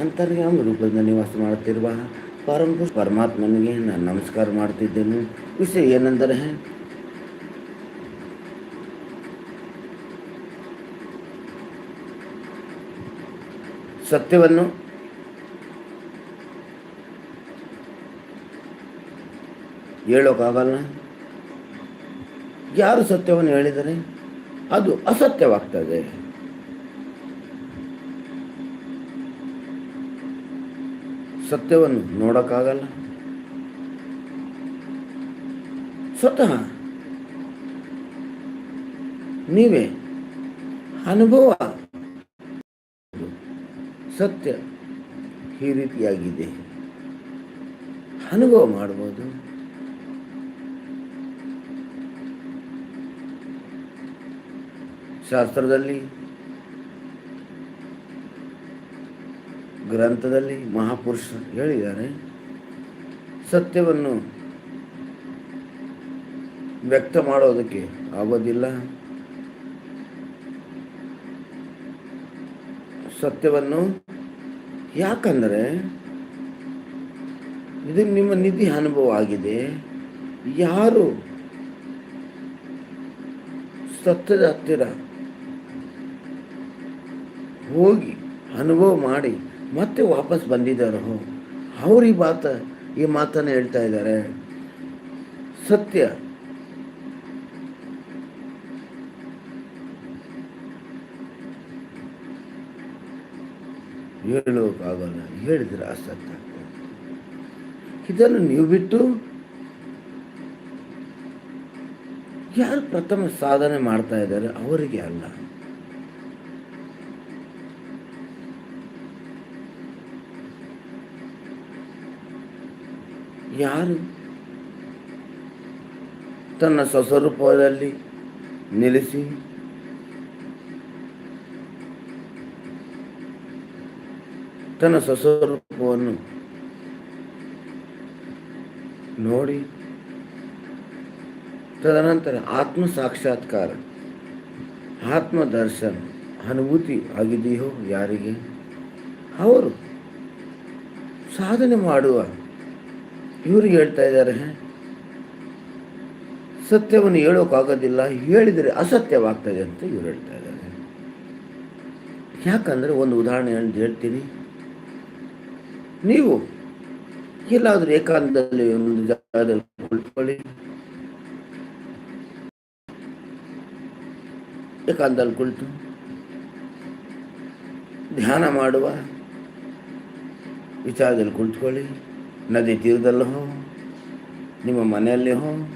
ಅಂತರ್ಯಾಮ ರೂಪದಿಂದ ನಿವಾಸ ಮಾಡುತ್ತಿರುವ ಪರಮ ಪರಮಾತ್ಮನಿಗೆ ನಾನು ನಮಸ್ಕಾರ ಮಾಡ್ತಿದ್ದೇನೆ ವಿಷಯ ಏನೆಂದರೆ, ಸತ್ಯವನ್ನು ಹೇಳೋಕ್ಕಾಗಲ್ಲ ಯಾರು ಸತ್ಯವನ್ನು ಹೇಳಿದರೆ ಅದು ಅಸತ್ಯವಾಗ್ತದೆ. ಸತ್ಯವನ್ನು ನೋಡೋಕ್ಕಾಗಲ್ಲ. ಸ್ವತಃ ನೀವೇ ಅನುಭವ. ಸತ್ಯ ಈ ರೀತಿಯಾಗಿದೆ. ಅನುಭವ ಮಾಡ್ಬೋದು. ಶಾಸ್ತ್ರದಲ್ಲಿ ಗ್ರಂಥದಲ್ಲಿ ಮಹಾಪುರುಷರು ಹೇಳಿದ್ದಾರೆ, ಸತ್ಯವನ್ನು ವ್ಯಕ್ತ ಮಾಡೋದಕ್ಕೆ ಆಗೋದಿಲ್ಲ. ಸತ್ಯವನ್ನು ಯಾಕಂದರೆ ಇದು ನಿಮ್ಮ ನಿಧಿ ಅನುಭವ ಆಗಿದೆ. ಯಾರು ಸತ್ಯದ ಹತ್ತಿರ ಹೋಗಿ ಅನುಭವ ಮಾಡಿ ಮತ್ತೆ ವಾಪಸ್ ಬಂದಿದ್ದಾರೋ. ಅವ್ರು ಈ ಮಾತ, ಈ ಮಾತನ್ನು ಹೇಳ್ತಾ ಇದ್ದಾರೆ. ಸತ್ಯ. ಹೇಳೋಕ್ಕಾಗಲ್ಲ ಹೇಳಿದ್ರೆ ಅಸತ್ಯ. ಇದನ್ನು ನೀವು ಬಿಟ್ಟು ಯಾರು ಪ್ರಥಮ ಸಾಧನೆ ಮಾಡ್ತಾ ಇದ್ದಾರೆ? ಅವರಿಗೆ ಅಲ್ಲ. ಯಾರು? ತನ್ನ ಸ್ವಸ್ವರೂಪದಲ್ಲಿ ನಿಲ್ಲಿಸಿ ತನ್ನ ಸ್ವಸ್ವರೂಪವನ್ನು ನೋಡಿ. ತದನಂತರ ಆತ್ಮ ಸಾಕ್ಷಾತ್ಕಾರ, ಆತ್ಮ ದರ್ಶನ, ಅನುಭೂತಿ ಆಗಿದೆಯೋ ಯಾರಿಗೆ? ಅವರು ಸಾಧನೆ ಮಾಡುವ ಇವ್ರಿಗೆ ಹೇಳ್ತಾ ಇದ್ದಾರೆ. ಸತ್ಯವನ್ನು ಹೇಳೋಕ್ಕಾಗೋದಿಲ್ಲ ಹೇಳಿದರೆ ಅಸತ್ಯವಾಗ್ತದೆ ಅಂತ ಇವ್ರು ಹೇಳ್ತಾ ಇದ್ದಾರೆ. ಯಾಕಂದರೆ ಒಂದು ಉದಾಹರಣೆ ಅಂತ ಹೇಳ್ತೀನಿ. ನೀವು ಎಲ್ಲಾದರೂ ಏಕಾಂತದಲ್ಲಿ ಒಂದು ಜಾಗದಲ್ಲಿ ಕುಳಿತುಕೊಳ್ಳಿ ಏಕಾಂತದಲ್ಲಿ ಕುಳಿತು, ಧ್ಯಾನ ಮಾಡುವ ವಿಚಾರದಲ್ಲಿ ಕುಳಿತುಕೊಳ್ಳಿ. ನದಿ ತೀರದಲ್ಲೂ ಹೋ, ನಿಮ್ಮ ಮನೆಯಲ್ಲಿ ಹೋ,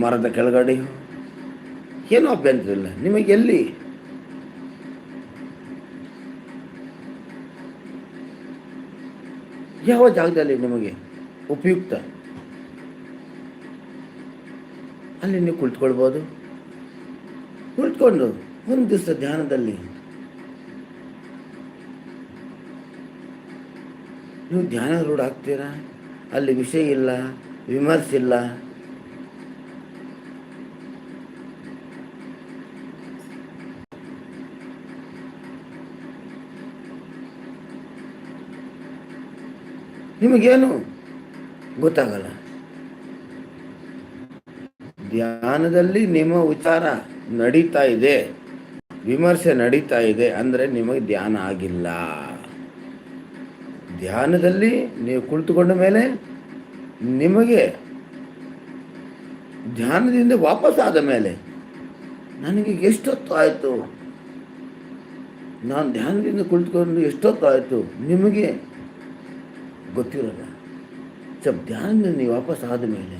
ಮರದ ಕೆಳಗಡೆ ಹೋ. ಏನೂ ಅಭ್ಯಂತರ ಇಲ್ಲ. ನಿಮಗೆ ಎಲ್ಲಿ? ಯಾವ ಜಾಗದಲ್ಲಿ ನಿಮಗೆ ಉಪಯುಕ್ತ? ಅಲ್ಲಿ ನೀವು ಕುಳಿತುಕೊಳ್ಬೋದು. ಕುಳಿತುಕೊಂಡು ಒಂದು ದಿವಸ ಧ್ಯಾನದಲ್ಲಿ ನೀವು ಧ್ಯಾನ ರೂಢ ಆಗ್ತೀರಾ? ಅಲ್ಲಿ ವಿಷಯ ಇಲ್ಲ, ವಿಮರ್ಶೆ ಇಲ್ಲ. ನಿಮಗೇನು ಗೊತ್ತಾಗಲ್ಲ? ಧ್ಯಾನದಲ್ಲಿ ನಿಮ್ಮ ವಿಚಾರ ನಡೀತಾ ಇದೆ, ವಿಮರ್ಶೆ ನಡೀತಾ ಇದೆ, ಅಂದರೆ ನಿಮಗೆ ಧ್ಯಾನ ಆಗಿಲ್ಲ. ಧ್ಯಾನದಲ್ಲಿ ನೀವು ಕುಳಿತುಕೊಂಡ ಮೇಲೆ ನಿಮಗೆ ಧ್ಯಾನದಿಂದ ವಾಪಸ್ ಆದ ಮೇಲೆ ನನಗೆ ಎಷ್ಟೊತ್ತು ಆಯಿತು? ನಾನು ಧ್ಯಾನದಿಂದ ಕುಳಿತುಕೊಂಡು ಎಷ್ಟೊತ್ತು ಆಯಿತು? ನಿಮಗೆ ಗೊತ್ತಿರಲ್ಲ. ಸ್ವಲ್ಪ ಧ್ಯಾನದಿಂದ ನೀವು ವಾಪಸ್ ಆದ ಮೇಲೆ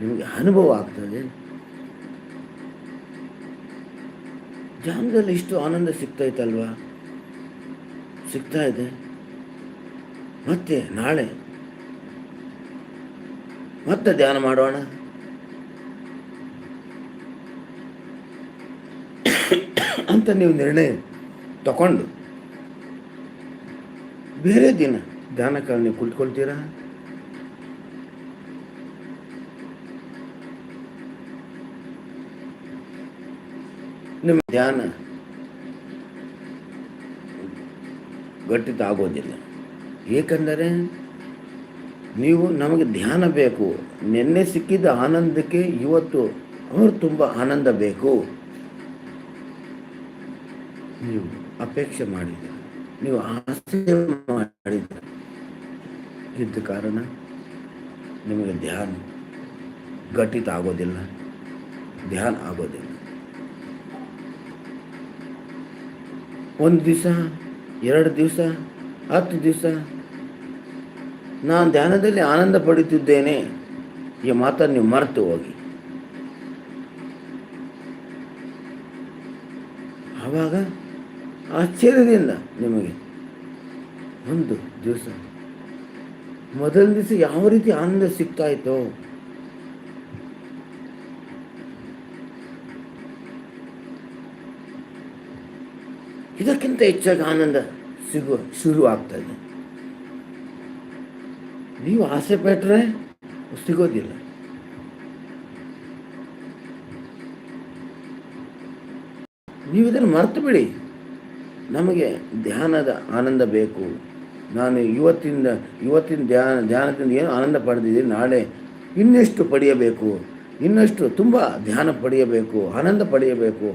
ನಿಮಗೆ ಅನುಭವ ಆಗ್ತದೆ. ಧ್ಯಾನದಲ್ಲಿ ಇಷ್ಟು ಆನಂದ ಸಿಗ್ತಾಯಿತ್ತಲ್ವಾ ಸಿಗ್ತಾ ಇದೆ. ಮತ್ತೆ ನಾಳೆ ಮತ್ತೆ ಧ್ಯಾನ ಮಾಡೋಣ. ಅಂತ ನೀವು ನಿರ್ಣಯ ತಗೊಂಡು ಬೇರೆ ದಿನ ಧ್ಯಾನಕ್ಕೆ ನೀವು ಕುಳಿತುಕೊಳ್ತೀರಾ? ನಿಮ್ಮ ಧ್ಯಾನ ಗಟ್ಟಿತ ಆಗೋದಿಲ್ಲ ಏಕೆಂದರೆ ನೀವು ನಮಗೆ ಧ್ಯಾನ ಬೇಕು. ನಿನ್ನೆ ಸಿಕ್ಕಿದ ಆನಂದಕ್ಕೆ ಇವತ್ತು ಅವರು ತುಂಬ ಆನಂದ ಬೇಕು. ನೀವು ಅಪೇಕ್ಷೆ ಮಾಡಿದ ನೀವು ಆಸೆ ಮಾಡಿದ ಇದ್ದ ಕಾರಣ ನಿಮಗೆ ಧ್ಯಾನ ಘಟಿತ ಆಗೋದಿಲ್ಲ. ಧ್ಯಾನ ಆಗೋದಿಲ್ಲ. ಒಂದು ದಿವಸ, ಎರಡು ದಿವಸ, ಹತ್ತು ದಿವಸ ನಾನು ಧ್ಯಾನದಲ್ಲಿ ಆನಂದ ಪಡುತ್ತಿದ್ದೇನೆ. ಈ ಮಾತನ್ನು ನೀವು ಮರೆತು ಹೋಗಿ. ಆವಾಗ ಆಶ್ಚರ್ಯದಿಂದ ನಿಮಗೆ ಒಂದು ದಿವಸ ಮೊದಲ ದಿವಸ ಯಾವ ರೀತಿ ಆನಂದ ಸಿಗ್ತಾ ಇತ್ತೋ ಇದಕ್ಕಿಂತ ಹೆಚ್ಚಾಗಿ ಆನಂದ ಸಿಗುವ ಶುರು ಆಗ್ತದೆ ನೀವು ಆಸೆ ಪಟ್ಟರೆ ಸಿಗೋದಿಲ್ಲ. ನೀವು ಇದನ್ನು ಮರೆತು ಬಿಡಿ. ನಮಗೆ ಧ್ಯಾನದ ಆನಂದ ಬೇಕು. ನಾನು ಇವತ್ತಿಂದ, ಇವತ್ತಿನ ಧ್ಯಾನ, ಧ್ಯಾನದಿಂದ ಏನು ಆನಂದ ಪಡೆದಿದ್ದೀನಿ ನಾಳೆ ಇನ್ನೆಷ್ಟು ಪಡೆಯಬೇಕು, ಇನ್ನಷ್ಟು ತುಂಬ ಧ್ಯಾನ ಪಡೆಯಬೇಕು, ಆನಂದ ಪಡೆಯಬೇಕು.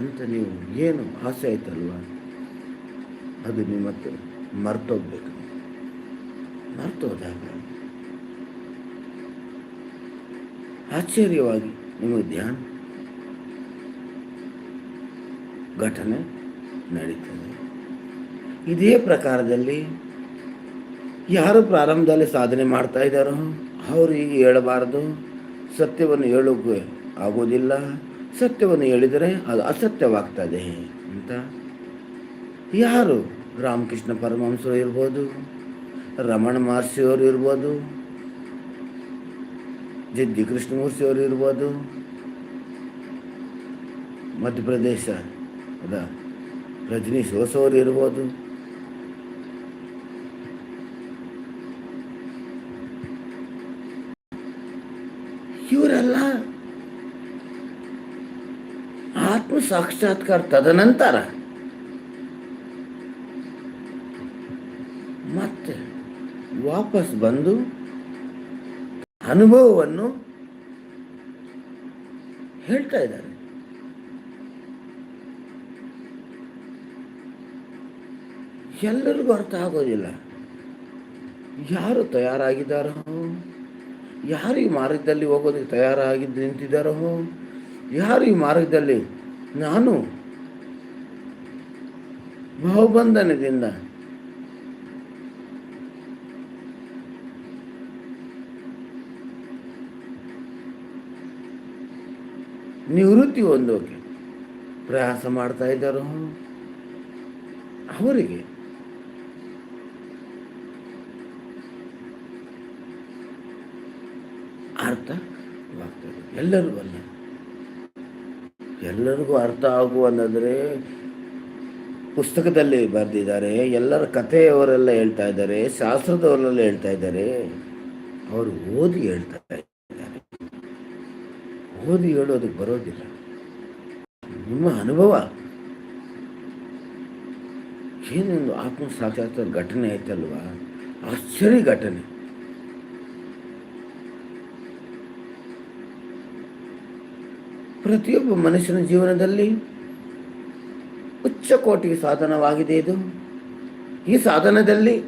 ಅಂತ ನೀವು ಏನು ಆಸೆ ಆಯ್ತಲ್ವ? ಅದು ಮತ್ತೆ ಮರ್ತೋಗ್ಬೇಕು. ಮರ್ತೋದಾಗ ಆಶ್ಚರ್ಯವಾಗಿ ನಿಮಗೆ ಧ್ಯಾನ ಘಟನೆ ನಡೀತದೆ. ಇದೇ ಪ್ರಕಾರದಲ್ಲಿ ಯಾರು ಪ್ರಾರಂಭದಲ್ಲಿ ಸಾಧನೆ ಮಾಡ್ತಾ ಇದ್ದಾರೋ ಅವರು ಈಗ ಹೇಳಬಾರದು. ಸತ್ಯವನ್ನು ಹೇಳೋಕೆ ಆಗೋದಿಲ್ಲ ಸತ್ಯವನ್ನು ಹೇಳಿದರೆ ಅದು ಅಸತ್ಯವಾಗ್ತದೆ ಅಂತ. ಯಾರು ರಾಮಕೃಷ್ಣ ಪರಮಹಂಸರು ಇರ್ಬೋದು ರಮಣ ಮಹರ್ಷಿಯವರು ಇರ್ಬೋದು ಜಡ್ಜಿ ಕೃಷ್ಣಮೂರ್ತಿಯವರು ಇರ್ಬೋದು, ಮಧ್ಯಪ್ರದೇಶ ಅದ ರಜನೀಶ್ ಹೊಸವರು ಇರ್ಬೋದು. ಇವರೆಲ್ಲ ಆತ್ಮ ಸಾಕ್ಷಾತ್ಕಾರ ತದನಂತರ ಮತ್ತೆ ವಾಪಸ್ ಬಂದು ಅನುಭವವನ್ನು ಹೇಳ್ತಾ ಇದ್ದಾರೆ. ಎಲ್ಲರಿಗೂ ಅರ್ಥ ಆಗೋದಿಲ್ಲ. ಯಾರು ತಯಾರಾಗಿದ್ದಾರೋ ಯಾರು ಈ ಮಾರ್ಗದಲ್ಲಿ ಹೋಗೋದಕ್ಕೆ ತಯಾರಾಗಿದ್ದು ನಿಂತಿದ್ದಾರೋ ಯಾರು ಈ ಮಾರ್ಗದಲ್ಲಿ ನಾನು ಬಹುಬಂಧನದಿಂದ ನಿವೃತ್ತಿ ಹೊಂದೋಕೆ ಪ್ರಯಾಸ ಮಾಡ್ತಾ ಇದ್ದಾರೋ. ಅವರಿಗೆ ಅರ್ಥವಾಗ್ತದೆ ಎಲ್ಲರಿಗೂ ಅಲ್ಲ. ಎಲ್ಲರಿಗೂ ಅರ್ಥ ಆಗುವಂದರೆ ಪುಸ್ತಕದಲ್ಲಿ ಬರೆದಿದ್ದಾರೆ, ಎಲ್ಲರ ಕಥೆಯವರೆಲ್ಲ ಹೇಳ್ತಾ ಇದ್ದಾರೆ, ಶಾಸ್ತ್ರದವರೆಲ್ಲ ಹೇಳ್ತಾ ಇದ್ದಾರೆ. ಅವರು ಓದಿ ಹೇಳ್ತಾ ಇದ್ದಾರೆ. ಓದಿ ಹೇಳೋದಕ್ಕೆ ಬರೋದಿಲ್ಲ. ನಿಮ್ಮ ಅನುಭವ. ಏನೊಂದು ಆತ್ಮ ಸಾಕ್ಷಾತ್ ಘಟನೆ ಆಯ್ತಲ್ವಾ ಆಶ್ಚರ್ಯ ಘಟನೆ. ಪ್ರತಿಯೊಬ್ಬ ಮನುಷ್ಯನ ಜೀವನದಲ್ಲಿ ಉಚ್ಚ ಕೋಟಿಗೆ ಸಾಧನವಾಗಿದೆ ಇದು. ಈ ಸಾಧನದಲ್ಲಿ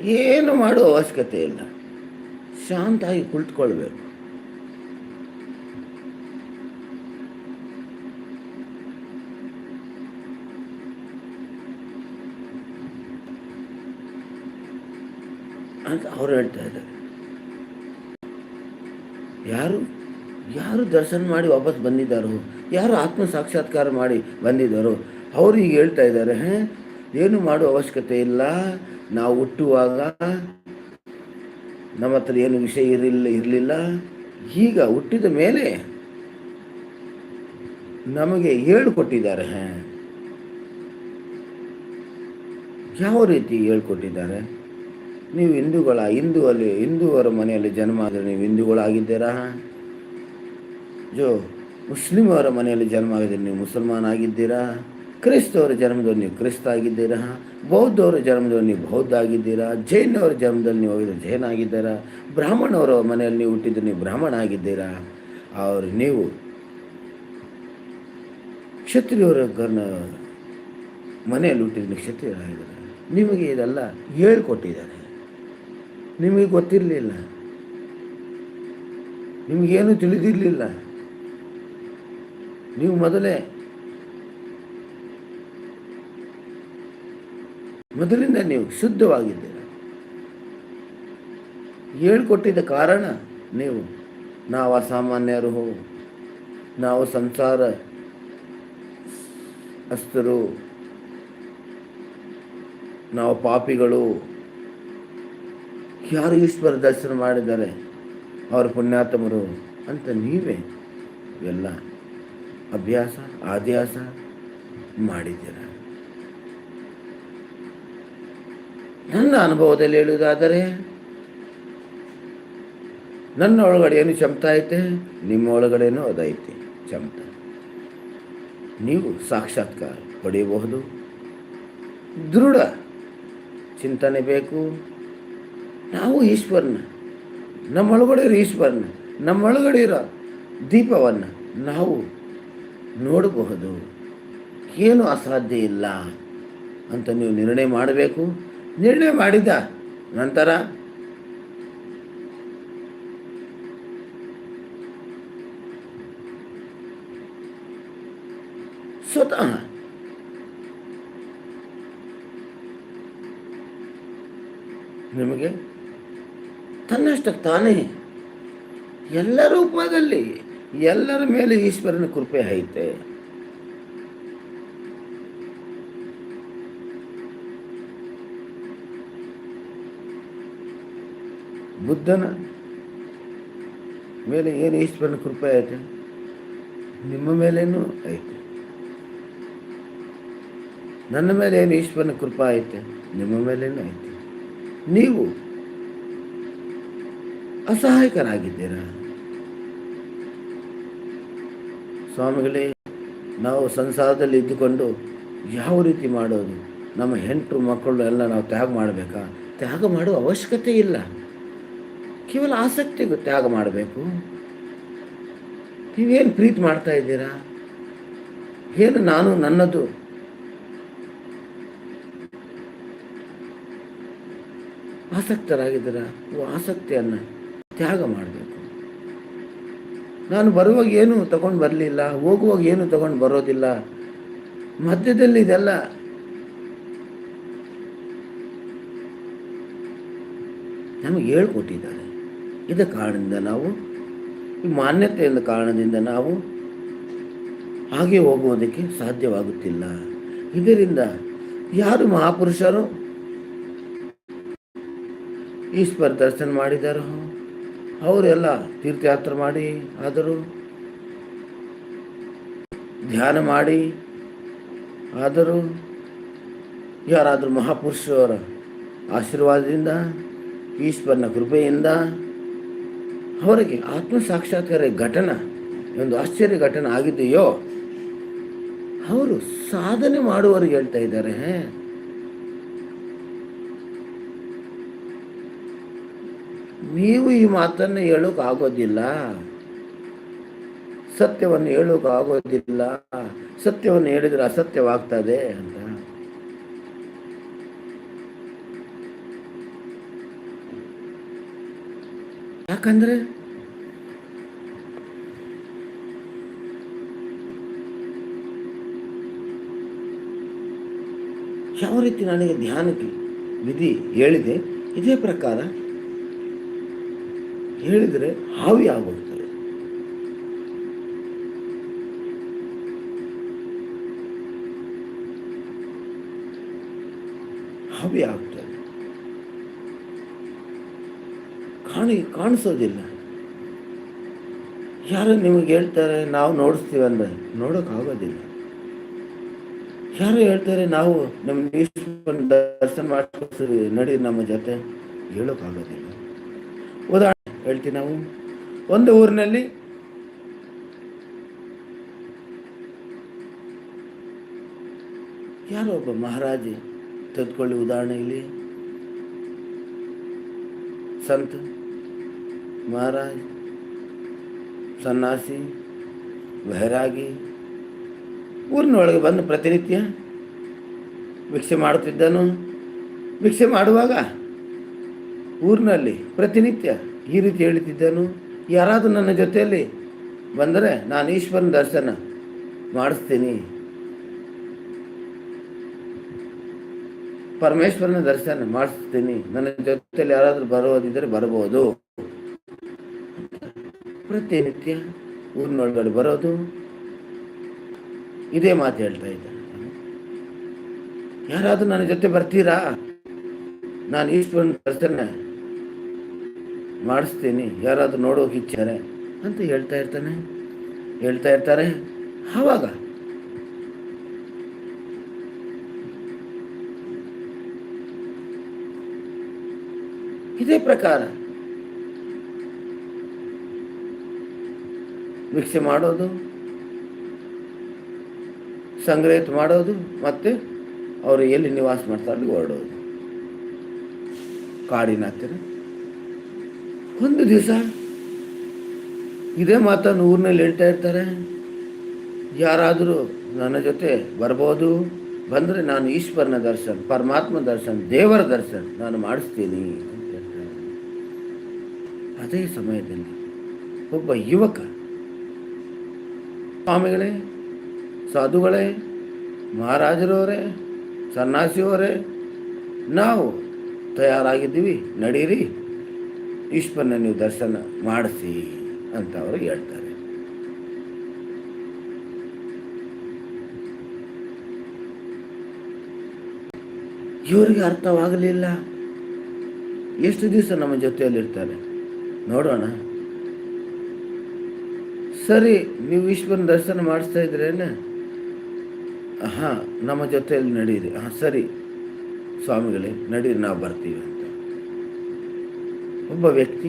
ಏನು ಮಾಡುವ ಅವಶ್ಯಕತೆ ಇಲ್ಲ. ಶಾಂತಾಗಿ ಕುಳಿತುಕೊಳ್ಬೇಕು. ಅಂತ ಅವ್ರು ಹೇಳ್ತಾ ಇದ್ದಾರೆ. ಯಾರು ಯಾರು ದರ್ಶನ ಮಾಡಿ ವಾಪಸ್ ಬಂದಿದ್ದಾರೋ, ಯಾರು ಆತ್ಮ ಸಾಕ್ಷಾತ್ಕಾರ ಮಾಡಿ ಬಂದಿದ್ದಾರೋ, ಅವರು ಈಗ ಹೇಳ್ತಾ ಇದ್ದಾರೆ. ಏನು ಮಾಡುವ ಅವಶ್ಯಕತೆ ಇಲ್ಲ. ನಾವು ಹುಟ್ಟುವಾಗ ನಮ್ಮ ಹತ್ರ ಏನು ವಿಷಯ ಇರಲಿಲ್ಲ ಇರಲಿಲ್ಲ. ಈಗ ಹುಟ್ಟಿದ ಮೇಲೆ ನಮಗೆ ಹೇಳಿಕೊಟ್ಟಿದ್ದಾರೆ. ಯಾವ ರೀತಿ ಹೇಳ್ಕೊಟ್ಟಿದ್ದಾರೆ? ನೀವು ಹಿಂದೂಗಳ, ಹಿಂದೂವಲ್ಲಿ, ಹಿಂದೂವರ ಮನೆಯಲ್ಲಿ ಜನ್ಮ ಆದರೆ ನೀವು ಹಿಂದೂಗಳಾಗಿದ್ದೀರಾ ಜೋ ಮುಸ್ಲಿಮರ ಮನೆಯಲ್ಲಿ ಜನ್ಮ ಆಗಿದ್ದೀರಿ ನೀವು ಮುಸಲ್ಮಾನ್ ಆಗಿದ್ದೀರಾ ಕ್ರೈಸ್ತವರ ಜನ್ಮದಲ್ಲಿ ನೀವು ಕ್ರಿಸ್ತ ಆಗಿದ್ದೀರಾ ಬೌದ್ಧವರ ಜನ್ಮದಲ್ಲಿ ನೀವು ಬೌದ್ಧ ಆಗಿದ್ದೀರಾ ಜೈನವರ ಜನ್ಮದಲ್ಲಿ ನೀವು ಹೋಗಿದ್ರೆ ಜೈನ ಆಗಿದ್ದೀರಾ ಬ್ರಾಹ್ಮಣವರ ಮನೆಯಲ್ಲಿ ನೀವು ಹುಟ್ಟಿದ್ರೆ ನೀವು ಬ್ರಾಹ್ಮಣ ಆಗಿದ್ದೀರಾ ಅವ್ರು ನೀವು ಕ್ಷತ್ರಿಯವರ ಗರ್ನ ಮನೆಯಲ್ಲಿ ಹುಟ್ಟಿದ್ರೆ ಕ್ಷತ್ರಿಯರಾಗಿದ್ದಾರೆ? ನಿಮಗೆ ಇದೆಲ್ಲ ಹೇಳ್ಕೊಟ್ಟಿದ್ದಾರೆ. ನಿಮಗೆ ಗೊತ್ತಿರಲಿಲ್ಲ. ನಿಮಗೇನು ತಿಳಿದಿರಲಿಲ್ಲ. ನೀವು ಮೊದಲೇ ಮೊದಲಿಂದ ನೀವು ಶುದ್ಧವಾಗಿದ್ದೀರ? ಹೇಳ್ಕೊಟ್ಟಿದ್ದ ಕಾರಣ ನೀವು, ನಾವು ಅಸಾಮಾನ್ಯರು, ನಾವು ಸಂಸಾರ ಅಸ್ತರು ನಾವು ಪಾಪಿಗಳು. ಯಾರು ಈಶ್ವರ ದರ್ಶನ ಮಾಡಿದ್ದಾರೆ? ಅವರು ಪುಣ್ಯಾತ್ಮರು ಅಂತ ನೀವೇ ಎಲ್ಲ ಅಭ್ಯಾಸ, ಆದ್ಯಾಸ ಮಾಡಿದ್ದೀರ? ನನ್ನ ಅನುಭವದಲ್ಲಿ ಹೇಳುವುದಾದರೆ ನನ್ನ ಒಳಗಡೆ ಏನು ಚಮತ ಐತೆ ನಿಮ್ಮ ಒಳಗಡೆನೂ ಅದೈತೆ ಚಮತ ನೀವು ಸಾಕ್ಷಾತ್ಕಾರ ಪಡೆಯಬಹುದು. ದೃಢ ಚಿಂತನೆ ಬೇಕು. ನಾವು ಈಶ್ವರನ, ನಮ್ಮೊಳಗಡೆ ಇರೋ ಈಶ್ವರನ, ನಮ್ಮೊಳಗಡೆ ಇರೋ ದೀಪವನ್ನು ನಾವು ನೋಡಬಹುದು. ಏನು ಅಸಾಧ್ಯ ಇಲ್ಲ ಅಂತ ನೀವು ನಿರ್ಣಯ ಮಾಡಬೇಕು. ನಿರ್ಣಯ ಮಾಡಿದ ನಂತರ ಸ್ವತಃ ನಿಮಗೆ ತನ್ನಷ್ಟಕ್ಕೆ ತಾನೇ ಎಲ್ಲ ರೂಪದಲ್ಲಿ ಎಲ್ಲರ ಮೇಲೆ ಈಶ್ವರನ ಕೃಪೆ ಐತೆ. ಬುದ್ಧನ ಮೇಲೆ ಏನು ಈಶ್ವರನ ಕೃಪೆ ಐತೆ ನಿಮ್ಮ ಮೇಲೇನೂ ಐತೆ ನನ್ನ ಮೇಲೆ ಏನು ಈಶ್ವರನ ಕೃಪ ಐತೆ ನಿಮ್ಮ ಮೇಲೇನೂ ಐತೆ ನೀವು ಅಸಹಾಯಕರಾಗಿದ್ದೀರಾ? ಸ್ವಾಮಿಗಳೇ, ನಾವು ಸಂಸಾರದಲ್ಲಿ ಇದ್ದುಕೊಂಡು ಯಾವ ರೀತಿ ಮಾಡೋದು? ನಮ್ಮ ಹೆಂಟರು ಮಕ್ಕಳು ಎಲ್ಲ ನಾವು ತ್ಯಾಗ ಮಾಡಬೇಕಾ? ತ್ಯಾಗ ಮಾಡುವ ಅವಶ್ಯಕತೆ ಇಲ್ಲ. ಕೇವಲ ಆಸಕ್ತಿಗೂ ತ್ಯಾಗ ಮಾಡಬೇಕು. ನೀವೇನು ಪ್ರೀತಿ ಮಾಡ್ತಾ ಇದ್ದೀರಾ? ಏನು ನಾನು ನನ್ನದು? ಆಸಕ್ತರಾಗಿದ್ದೀರಾ? ಓ, ಆಸಕ್ತಿಯನ್ನು ತ್ಯಾಗ ಮಾಡಬೇಕು. ನಾನು ಬರುವಾಗ ಏನು ತಗೊಂಡು ಬರಲಿಲ್ಲ, ಹೋಗುವಾಗ ಏನು ತಗೊಂಡು ಬರೋದಿಲ್ಲ. ಮಧ್ಯದಲ್ಲಿ ಇದೆಲ್ಲ ನಮಗೆ ಹೇಳ್ಕೊಟ್ಟಿದ್ದಾರೆ. ಇದ ಕಾರಣದಿಂದ ನಾವು, ಈ ಮಾನ್ಯತೆಯಿಂದ ಕಾರಣದಿಂದ ನಾವು ಹಾಗೆ ಹೋಗುವುದಕ್ಕೆ ಸಾಧ್ಯವಾಗುತ್ತಿಲ್ಲ. ಇದರಿಂದ ಯಾರು ಮಹಾಪುರುಷರು? ಈಶ್ವರ ದರ್ಶನ ಮಾಡಿದಾರೋ. ಅವರೆಲ್ಲ ತೀರ್ಥಯಾತ್ರೆ ಮಾಡಿ, ಆದರೂ ಧ್ಯಾನ ಮಾಡಿ, ಆದರೂ ಯಾರಾದರೂ ಮಹಾಪುರುಷರ ಆಶೀರ್ವಾದದಿಂದ, ಈಶ್ವರನ ಕೃಪೆಯಿಂದ ಅವರಿಗೆ ಆತ್ಮ ಸಾಕ್ಷಾತ್ಕಾರ ಘಟನೆ, ಒಂದು ಆಶ್ಚರ್ಯ ಘಟನೆ ಆಗಿದೆಯೋ? ಅವರು ಸಾಧನೆ ಮಾಡುವವರಿಗೆ ಹೇಳ್ತಾ ಇದ್ದಾರೆ ನೀವು ಈ ಮಾತನ್ನು ಹೇಳೋಕೆ ಆಗೋದಿಲ್ಲ. ಸತ್ಯವನ್ನು ಹೇಳೋಕೆ ಆಗೋದಿಲ್ಲ. ಸತ್ಯವನ್ನು ಹೇಳಿದ್ರೆ ಅಸತ್ಯವಾಗ್ತದೆ ಅಂತ. ಯಾಕಂದ್ರೆ ಯಾವ ರೀತಿ ನನಗೆ ಧ್ಯಾನಕ್ಕೆ ವಿಧಿ ಹೇಳಿದೆ ಇದೇ ಪ್ರಕಾರ ಹೇಳಿದರೆ ಹಾವಿ ಆಗೋಗ್ತದೆ ಹಾವಿ ಆಗ್ತದೆ ಅವನಿಗೆ ಕಾಣಿಸೋದಿಲ್ಲ. ಯಾರು ನಿಮಗೆ ಹೇಳ್ತಾರೆ, ನಾವು ನೋಡಿಸ್ತೀವಿ ಅಂದರೆ ನೋಡೋಕ್ಕಾಗೋದಿಲ್ಲ. ಯಾರು ಹೇಳ್ತಾರೆ, ನಾವು ನಮ್ಮ ದರ್ಶನ ಮಾಡಿ ನಡಿ ನಮ್ಮ ಜೊತೆ. ಹೇಳೋಕ್ಕಾಗೋದಿಲ್ಲ. ಉದಾಹರಣೆ ಹೇಳ್ತೀವಿ ನಾವು. ಒಂದು ಊರಿನಲ್ಲಿ ಯಾರೋ ಒಬ್ಬ ಮಹಾರಾಜ ತೆಗೆದುಕೊಳ್ಳಿ ಉದಾಹರಣೆ ಇಲ್ಲಿ ಸಂತ. ಮಹಾರಾಜ್, ಸನ್ಯಾಸಿ ಬೈರಾಗಿ ಊರಿನೊಳಗೆ ಬಂದು ಪ್ರತಿನಿತ್ಯ ಭಿಕ್ಷೆ ಮಾಡುತ್ತಿದ್ದನು. ಭಿಕ್ಷೆ ಮಾಡುವಾಗ ಊರಿನಲ್ಲಿ ಪ್ರತಿನಿತ್ಯ ಈ ರೀತಿ ಹೇಳುತ್ತಿದ್ದನು, ಯಾರಾದರೂ ನನ್ನ ಜೊತೆಯಲ್ಲಿ ಬಂದರೆ ನಾನು ಈಶ್ವರನ ದರ್ಶನ ಮಾಡಿಸ್ತೀನಿ. ಪರಮೇಶ್ವರನ ದರ್ಶನ ಮಾಡಿಸ್ತೀನಿ. ನನ್ನ ಜೊತೆಯಲ್ಲಿ ಯಾರಾದರೂ ಬರೋದಿದ್ದರೆ ಬರಬಹುದು ಪ್ರತಿನಿತ್ಯ ಊರಿನೊಳಗಡೆ ಬರೋದು. ಇದೇ ಮಾತು ಹೇಳ್ತಾ ಇದ್ದ. ಯಾರಾದರೂ ನನ್ನ ಜೊತೆ ಬರ್ತೀರಾ? ನಾನು ಈಶ್ವರನ ದರ್ಶನ ಮಾಡಿಸ್ತೀನಿ. ಯಾರಾದರೂ ನೋಡೋಕೆ ಇಚ್ಛಾರೆ ಅಂತ ಹೇಳ್ತಾ ಇರ್ತಾನೆ. ಹೇಳ್ತಾ ಇರ್ತಾರೆ. ಆವಾಗ ಇದೇ ಪ್ರಕಾರ ಭಿಕ್ಷೆ ಮಾಡೋದು, ಸಂಗ್ರಹಿತ ಮಾಡೋದು ಮತ್ತು ಅವರು ಎಲ್ಲಿ ನಿವಾಸ ಮಾಡ್ತಾರೆ ಅಲ್ಲಿ ಹೊರಡೋದು. ಕಾಡಿನ ಹತ್ತಿರ. ಒಂದು ದಿವಸ ಇದೇ ಮಾತನ್ನು ಊರಿನಲ್ಲಿ ಹೇಳ್ತಾ ಇರ್ತಾರೆ. ಯಾರಾದರೂ ನನ್ನ ಜೊತೆ ಬರ್ಬೋದು, ಬಂದರೆ ನಾನು ಈಶ್ವರನ ದರ್ಶನ ಪರಮಾತ್ಮ ದರ್ಶನ, ದೇವರ ದರ್ಶನ ನಾನು ಮಾಡಿಸ್ತೀನಿ ಅಂತ ಹೇಳ್ತಾರೆ. ಅದೇ ಸಮಯದಲ್ಲಿ ಒಬ್ಬ ಯುವಕ ಸ್ವಾಮಿಗಳೇ, ಸಾಧುಗಳೇ, ಮಹಾರಾಜರವರೇ ಸನ್ಯಾಸಿಯವರೇ ನಾವು ತಯಾರಾಗಿದ್ದೀವಿ, ನಡೀರಿ, ಈಶ್ವರನ ನೀವು ದರ್ಶನ ಮಾಡಿಸಿ ಅಂತ ಅವರು ಹೇಳ್ತಾರೆ. ಇವರಿಗೆ ಅರ್ಥವಾಗಲಿಲ್ಲ. ಎಷ್ಟು ದಿವಸ ನಮ್ಮ ಜೊತೆಯಲ್ಲಿರ್ತಾರೆ? ನೋಡೋಣ. ಸರಿ, ನೀವು ಈಶ್ವರನ ದರ್ಶನ ಮಾಡಿಸ್ತಾ ಇದ್ರೇನೆ ಹಾಂ ನಮ್ಮ ಜೊತೆಯಲ್ಲಿ ನಡೀರಿ. ಹಾಂ ಸರಿ. ಸ್ವಾಮಿಗಳೇ, ನಡೀರಿ, ನಾವು ಬರ್ತೀವಿ ಅಂತ. ಒಬ್ಬ ವ್ಯಕ್ತಿ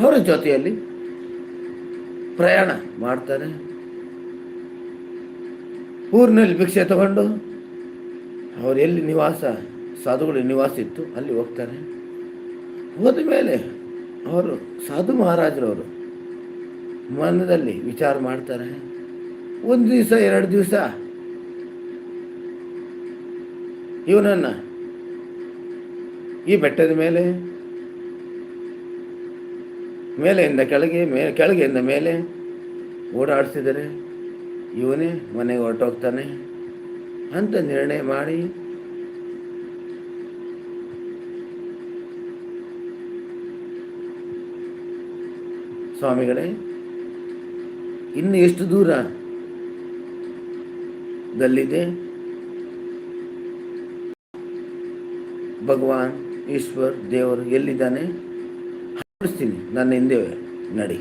ಅವರ ಜೊತೆಯಲ್ಲಿ ಪ್ರಯಾಣ ಮಾಡ್ತಾರೆ. ಊರಿನಲ್ಲಿ ಭಿಕ್ಷೆ ತಗೊಂಡು ಅವ್ರು ಎಲ್ಲಿ ನಿವಾಸ, ಸಾಧುಗಳ ನಿವಾಸ ಇತ್ತು, ಅಲ್ಲಿ ಹೋಗ್ತಾರೆ. ಹೋದ ಮೇಲೆ ಅವರು ಸಾಧು ಮಹಾರಾಜರವರು ಮನದಲ್ಲಿ ವಿಚಾರ ಮಾಡ್ತಾರೆ. ಒಂದು ದಿವಸ, ಎರಡು ದಿವಸ ಇವನನ್ನು ಈ ಬೆಟ್ಟದ ಮೇಲೆ, ಮೇಲೆಯಿಂದ ಕೆಳಗೆ, ಮೇ, ಕೆಳಗೆಯಿಂದ ಮೇಲೆ ಓಡಾಡಿಸಿದರೆ ಇವನೇ ಮನೆಗೆ ಹೊರಟೋಗ್ತಾನೆ ಅಂತ ನಿರ್ಣಯ ಮಾಡಿ ಸ್ವಾಮಿಗಳೇ ಇನ್ನು ಎಷ್ಟು ದೂರ? ದಲ್ಲಿದೆ? ಭಗವಾನ್, ಈಶ್ವರ್, ದೇವರು ಎಲ್ಲಿದ್ದಾನೆ? ಹಾಡಿಸ್ತೀನಿ ನನ್ನ ಹಿಂದೆ ನಡಿ.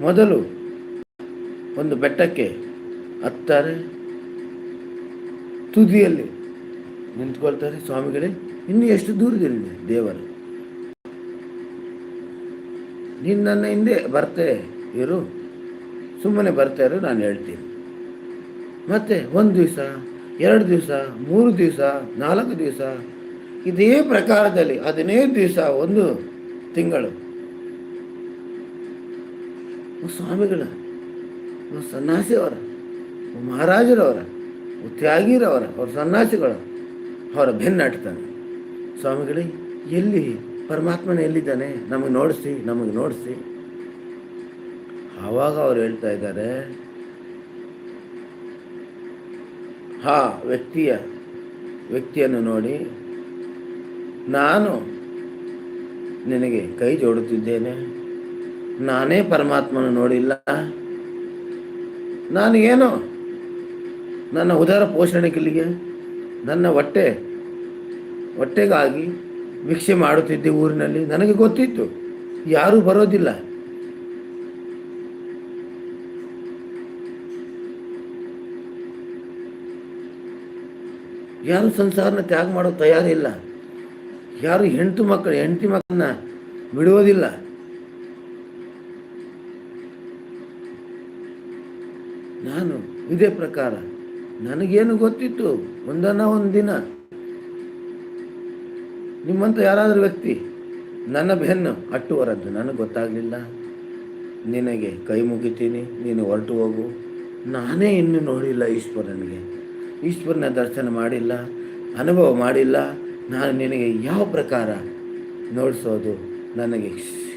ಮೊದಲು ಒಂದು ಬೆಟ್ಟಕ್ಕೆ ಹತ್ತಾರೆ. ತುದಿಯಲ್ಲಿ ನಿಂತ್ಕೊಳ್ತಾರೆ ಸ್ವಾಮಿಗಳೇ. ಇನ್ನು ಎಷ್ಟು ದೂರದಲ್ಲಿದೆ ದೇವರು? ನೀನು ನನ್ನ ಹಿಂದೆ ಬರ್ತೆ. ಇರು. ಸುಮ್ಮನೆ ಬರ್ತಾ ಇರು, ನಾನು ಹೇಳ್ತೀನಿ. ಮತ್ತೆ ಒಂದು ದಿವಸ, ಎರಡು ದಿವಸ, ಮೂರು ದಿವಸ, ನಾಲ್ಕು ದಿವಸ, ಇದೇ ಪ್ರಕಾರದಲ್ಲಿ ಹದಿನೈದು ದಿವಸ, ಒಂದು ತಿಂಗಳು. ಸ್ವಾಮಿಗಳ ಸನ್ಯಾಸಿಯವರ ಮಹಾರಾಜರವರ ತ್ಯಾಗಿರವರ, ಅವ್ರ ಸನ್ಯಾಸಿಗಳ, ಅವರ ಬೆನ್ನಟ್ತಾನೆ ಸ್ವಾಮಿಗಳೇ, ಎಲ್ಲಿ ಪರಮಾತ್ಮನ ಎಲ್ಲಿದ್ದಾನೆ? ನಮಗೆ ನೋಡಿಸಿ ನಮಗೆ ನೋಡಿಸಿ. ಆವಾಗ ಅವ್ರು ಹೇಳ್ತಾ ಇದ್ದಾರೆ, ಹಾ, ವ್ಯಕ್ತಿಯ, ವ್ಯಕ್ತಿಯನ್ನು ನೋಡಿ, ನಾನು ನಿನಗೆ ಕೈ ಜೋಡುತ್ತಿದ್ದೇನೆ, ನಾನೇ ಪರಮಾತ್ಮನ ನೋಡಿಲ್ಲ ನಾನು ಏನು ನನ್ನ ಉದರ ಪೋಷಣೆಗಳಿಗೆ ನನ್ನ ಹೊಟ್ಟೆ, ಹೊಟ್ಟೆಗಾಗಿ ಭಿಕ್ಷೆ ಮಾಡುತ್ತಿದ್ದೆ ಊರಿನಲ್ಲಿ, ನನಗೆ ಗೊತ್ತಿತ್ತು, ಯಾರೂ ಬರೋದಿಲ್ಲ. ಯಾರು ಸಂಸಾರನ ತ್ಯಾಗ ಮಾಡೋ ತಯಾರಿಲ್ಲ. ಯಾರು ಹೆಂಡತಿ ಮಕ್ಕಳು, ಹೆಂಡತಿ ಮಕ್ಕಳನ್ನ ಬಿಡುವುದಿಲ್ಲ. ನಾನು ಇದೇ ಪ್ರಕಾರ ನನಗೇನು ಗೊತ್ತಿತ್ತು? ಒಂದನ ಒಂದು ದಿನ ನಿಮ್ಮಂತ ಯಾರಾದರೂ ವ್ಯಕ್ತಿ ನನ್ನ ಬೆನ್ನು ಅಟ್ಟುವರದ್ದು ನನಗೆ ಗೊತ್ತಾಗಲಿಲ್ಲ. ನಿನಗೆ ಕೈ ಮುಗಿತೀನಿ, ನೀನು ಹೊರಟು ಹೋಗು. ನಾನೇ ಇನ್ನೂ ನೋಡಿಲ್ಲ ಈಶ್ವರನಿಗೆ. ಈಶ್ವರನ ದರ್ಶನ ಮಾಡಿಲ್ಲ, ಅನುಭವ ಮಾಡಿಲ್ಲ. ನಾನು ನಿನಗೆ ಯಾವ ಪ್ರಕಾರ ನೋಡಿಸೋದು? ನನಗೆ ಕ್ಷ-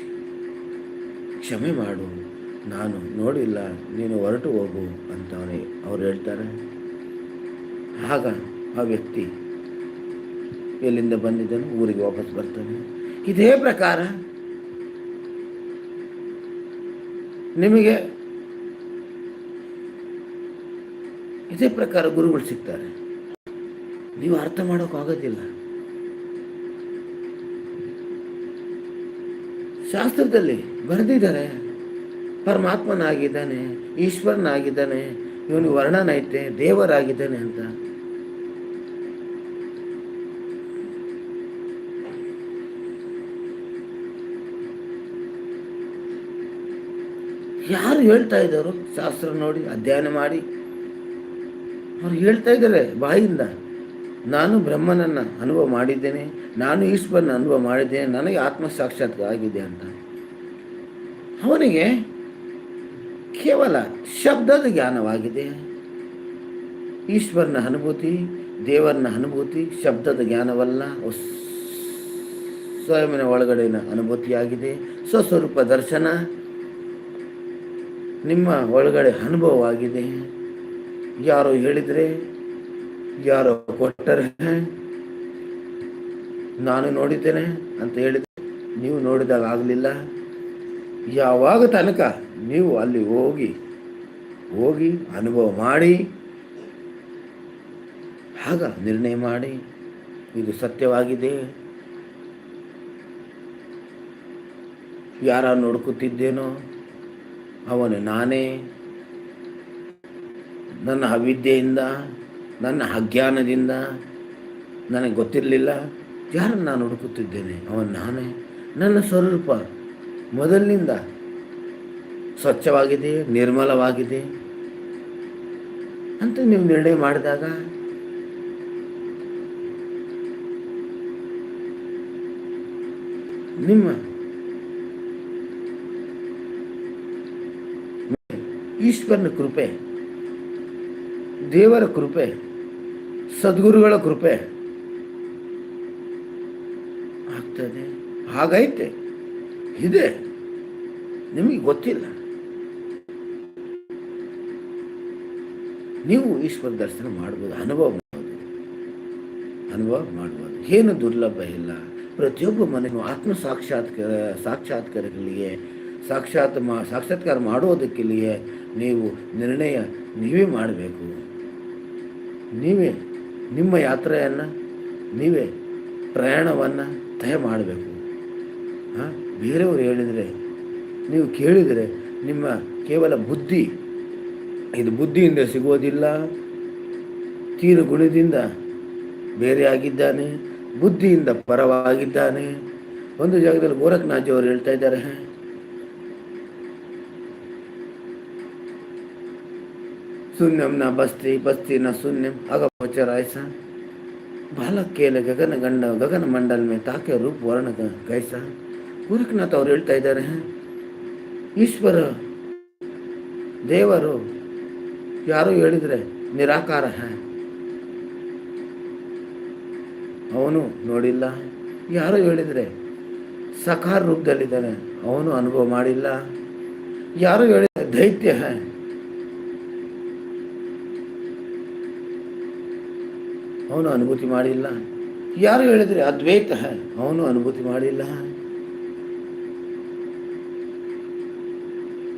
ಕ್ಷಮೆ ಮಾಡು. ನಾನು ನೋಡಿಲ್ಲ, ನೀನು ಹೊರಟು ಹೋಗು ಅಂತ ಅವ್ರು ಹೇಳ್ತಾರೆ. ಆಗ ಆ ವ್ಯಕ್ತಿ ಎಲ್ಲಿಂದ ಬಂದಿದ್ದನು ಊರಿಗೆ ವಾಪಸ್ ಬರ್ತಾನೆ. ಇದೇ ಪ್ರಕಾರ ನಿಮಗೆ ಇದೇ ಪ್ರಕಾರ ಗುರುಗಳು ಸಿಗ್ತಾರೆ. ನೀವು ಅರ್ಥ ಮಾಡೋಕ್ಕಾಗೋದಿಲ್ಲ ಶಾಸ್ತ್ರದಲ್ಲಿ ಬರೆದಿದ್ದಾರೆ, ಪರಮಾತ್ಮನಾಗಿದ್ದಾನೆ, ಈಶ್ವರನಾಗಿದ್ದಾನೆ ಇವನು ವರ್ಣನೈತೆ ದೇವರಾಗಿದ್ದಾನೆ ಅಂತ. ಯಾರು ಹೇಳ್ತಾ ಇದ್ದಾರೋ ಶಾಸ್ತ್ರ ನೋಡಿ, ಅಧ್ಯಯನ ಮಾಡಿ. ಅವ್ರು ಹೇಳ್ತಾ ಇದ್ದಾರೆ ಬಾಯಿಂದ, ನಾನು ಬ್ರಹ್ಮನನ್ನು ಅನುಭವ ಮಾಡಿದ್ದೇನೆ, ನಾನು ಈಶ್ವರನ ಅನುಭವ ಮಾಡಿದ್ದೇನೆ, ನನಗೆ ಆತ್ಮ ಸಾಕ್ಷಾತ್ ಆಗಿದೆ ಅಂತ. ಅವನಿಗೆ ಕೇವಲ ಶಬ್ದದ ಜ್ಞಾನವಾಗಿದೆ. ಈಶ್ವರನ ಅನುಭೂತಿ, ದೇವರನ ಅನುಭೂತಿ ಶಬ್ದದ ಜ್ಞಾನವಲ್ಲ. ಸ್ವಯಂನ ಒಳಗಡೆನ ಅನುಭೂತಿಯಾಗಿದೆ. ಸ್ವಸ್ವರೂಪ ದರ್ಶನ ನಿಮ್ಮ ಒಳಗಡೆ ಅನುಭವವಾಗಿದೆ. ಯಾರೋ ಹೇಳಿದರೆ, ಯಾರೋ ಕೊಟ್ಟರೆ, ನಾನು ನೋಡಿದ್ದೇನೆ ಅಂತ ಹೇಳಿದ್ರೆ, ನೀವು ನೋಡಿದಾಗ ಆಗಲಿಲ್ಲ ಯಾವಾಗ ತನಕ ನೀವು ಅಲ್ಲಿ ಹೋಗಿ ಹೋಗಿ ಅನುಭವ ಮಾಡಿ, ಆಗ ನಿರ್ಣಯ ಮಾಡಿ, ಇದು ಸತ್ಯವಾಗಿದೆ. ಯಾರ ನೋಡ್ಕೊತಿದ್ದೇನೋ, ಅವನು ನಾನೇ. ನನ್ನ ಅವಿದ್ಯೆಯಿಂದ, ನನ್ನ ಅಜ್ಞಾನದಿಂದ ನನಗೆ ಗೊತ್ತಿರಲಿಲ್ಲ. ಯಾರನ್ನು ನಾನು ಹುಡುಕುತ್ತಿದ್ದೇನೆ? ಅವನು ನಾನೇ. ನನ್ನ ಸ್ವರೂಪ ಮೊದಲಿನಿಂದ ಸ್ವಚ್ಛವಾಗಿದೆ, ನಿರ್ಮಲವಾಗಿದೆ. ಅಂತ ನೀವು ನಿರ್ಣಯ ಮಾಡಿದಾಗ ನಿಮ್ಮ ಈಶ್ವರನ ಕೃಪೆ ದೇವರ ಕೃಪೆ, ಸದ್ಗುರುಗಳ ಕೃಪೆ ಆಗ್ತದೆ. ಹಾಗೈತೆ. ಇದೆ. ನಿಮಗೆ ಗೊತ್ತಿಲ್ಲ. ನೀವು ಈಶ್ವರ ದರ್ಶನ ಮಾಡ್ಬೋದು, ಅನುಭವ ಮಾಡ್ಬೋದು. ಅನುಭವ ಮಾಡ್ಬೋದು. ಏನು ದುರ್ಲಭ ಇಲ್ಲ. ಪ್ರತಿಯೊಬ್ಬ ಮನೆಗೂ ಆತ್ಮ ಸಾಕ್ಷಾತ್ಕಾರ, ಸಾಕ್ಷಾತ್ಕಾರಗಳಿಗೆ, ಸಾಕ್ಷಾತ್ ಮಾ, ಸಾಕ್ಷಾತ್ಕಾರ ಮಾಡೋದಕ್ಕಿಲ್ಲಿಯೇ ನೀವು ನಿರ್ಣಯ ನೀವೇ ಮಾಡಬೇಕು. ನೀವೇ ನಿಮ್ಮ ಯಾತ್ರೆಯನ್ನು, ನೀವೇ ಪ್ರಯಾಣವನ್ನು ತಯ ಮಾಡಬೇಕು. ಹಾಂ? ಬೇರೆಯವರು ಹೇಳಿದರೆ, ನೀವು ಕೇಳಿದರೆ ನಿಮ್ಮ ಕೇವಲ ಬುದ್ಧಿ, ಇದು ಬುದ್ಧಿಯಿಂದ ಸಿಗೋದಿಲ್ಲ ತೀರು ಗುಣದಿಂದ ಬೇರೆಯಾಗಿದ್ದಾನೆ ಬುದ್ಧಿಯಿಂದ ಪರವಾಗಿದ್ದಾನೆ. ಒಂದು ಜಾಗದಲ್ಲಿ ಗೋರಖನಾಥ್ ಅವರು ಹೇಳ್ತಾ ಇದ್ದಾರೆ ಶೂನ್ಯಂ ನ ಬಸ್ತಿ ಬಸ್ತಿ ನ ಶೂನ್ಯಂ. ಅಗಪಚರಾಯ್ಸ ಬಾಲಕೇಲ ಗಗನ ಗಂಡ, ಗಗನ ಮಂಡಲ್ ಮೇ ತಾಕೆ ರೂಪ ವರ್ಣ ಗೈಸ? ಗುರುಕ್ನಾಥ್ ಅವ್ರು ಹೇಳ್ತಾ ಇದ್ದಾರೆ ಈಶ್ವರ ದೇವರು ಯಾರು ಹೇಳಿದರೆ ನಿರಾಕಾರ ಅವನು ನೋಡಿಲ್ಲ. ಯಾರು ಹೇಳಿದರೆ ಸಕಾರ ರೂಪದಲ್ಲಿದ್ದಾನೆ, ಅವನು ಅನುಭವ ಮಾಡಿಲ್ಲ. ಯಾರು ಹೇಳಿದರೆ ದೈತ್ಯ ಹೇ ಅವನು ಅನುಭೂತಿ ಮಾಡಿಲ್ಲ. ಯಾರು ಹೇಳಿದರೆ ಅದ್ವೈತ? ಅವನು ಅನುಭೂತಿ ಮಾಡಿಲ್ಲ.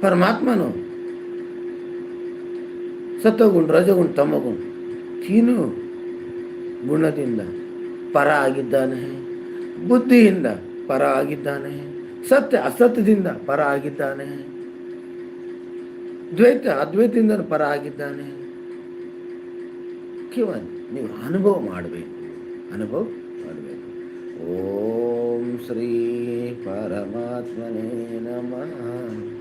ಪರಮಾತ್ಮನು ಸತ್ವಗುಣ, ರಜಗುಣ, ತಮಗುಣ ತೀನು ಗುಣದಿಂದ ಪರ ಆಗಿದ್ದಾನೆ. ಬುದ್ಧಿಯಿಂದ ಪರ ಆಗಿದ್ದಾನೆ. ಸತ್ಯ ಅಸತ್ಯದಿಂದ ಪರ ಆಗಿದ್ದಾನೆ. ದ್ವೈತ ಅದ್ವೈತದಿಂದ ಪರ ಆಗಿದ್ದಾನೆ. ಕೇವಲ ನೀವು ಅನುಭವ ಮಾಡಬೇಕು. ಅನುಭವ ಮಾಡಬೇಕು. ಓಂ ಶ್ರೀ ಪರಮಾತ್ಮನೇ ನಮಃ.